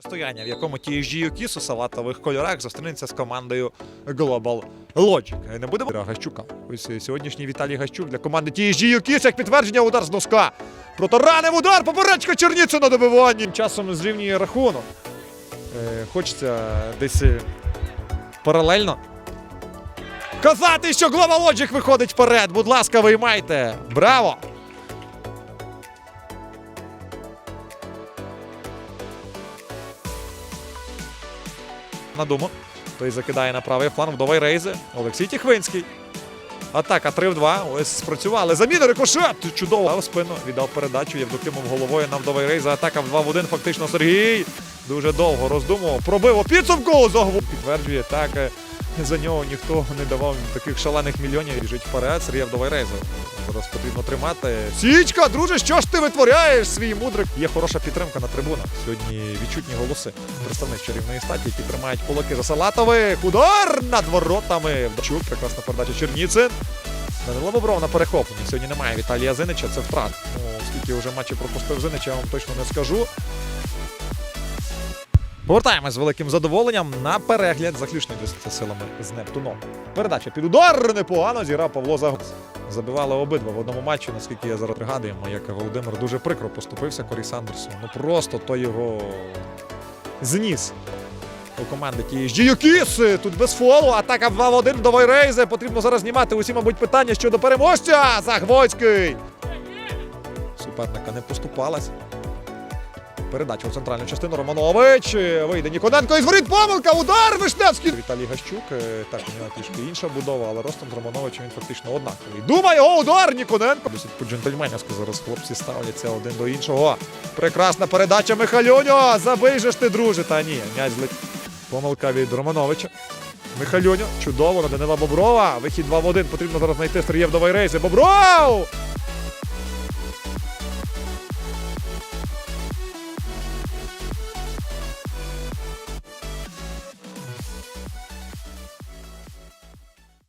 Стояння, в якому TSG Юкіс у салатових кольорах зустрінеться з командою Global Logic. Не будемо Гащука. Ось е, сьогоднішній Віталій Гащук для команди TSG Юкіс, як підтвердження удар з носка. Протаранив удар, поперечка Черніця на добиванні. Тим Часом зрівнює рахунок. Е, хочеться десь е, паралельно. Казати, що Global Logic виходить вперед. Будь ласка, виймайте. Браво! На думу. Той закидає на правий фланг вдовий рейзи. Олексій Тіхвинський. Атака 3 в 2. Ось спрацювали. Заміна рикошет. Чудово. В спину віддав передачу. Євдокимов головою на вдовий рейзи. Атака в 2 в 1. Фактично Сергій. Дуже довго роздумував. Пробив у підсумку. Загву. Підтверджує так. За нього ніхто не давав таких шалених мільйонів. Біжить вперед. Сергій вдовий рейзи. Зараз потрібно тримати. Січка, друже, що ж ти витворяєш? Свій мудрик. Є хороша підтримка на трибунах. Сьогодні відчутні голоси представник чарівної статі, які тримають кулаки за Салатових. Удар над воротами. Вдачук, прекрасна передача Черніцин. Данило Бобров на перехопленні. Сьогодні немає Віталія Зинича, це втрат. Ну, скільки вже матчів пропустив Зинич, я вам точно не скажу. Повертаємось з великим задоволенням на перегляд заключної десяти силами з Нептуном. Передача під удар непогано зіграв Павло Загос. Забивали обидва в одному матчі, наскільки я зараз пригадую, як Володимир дуже прикро поступився Корі Сандерсу. Ну просто той його зніс у команди TSG Юкіс. Тут без фолу. Атака в 2 в 1 до Вайрейзе. Потрібно зараз знімати усі, мабуть, питання щодо переможця. Загвоцький. Суперника не поступалась. Передача у центральну частину Романович. Вийде Ніконенко із воріт помилка. Удар Вишневський. Віталій Гащук. Так, у нього трішки інша будова, але ростом з Романовичем він фактично однаковий. Думає, о, удар Ніконенко. Досить по-джентльменівськи зараз хлопці ставляться один до іншого. Прекрасна передача Михальоньо. Забий же ти, друже. Та ні, м'яч злетів. Помилка від Романовича. Михальоньо. Чудово на Данила Боброва. Вихід 2 в 1. Потрібно зараз знайти Сергія вдовий рейси. Бобров!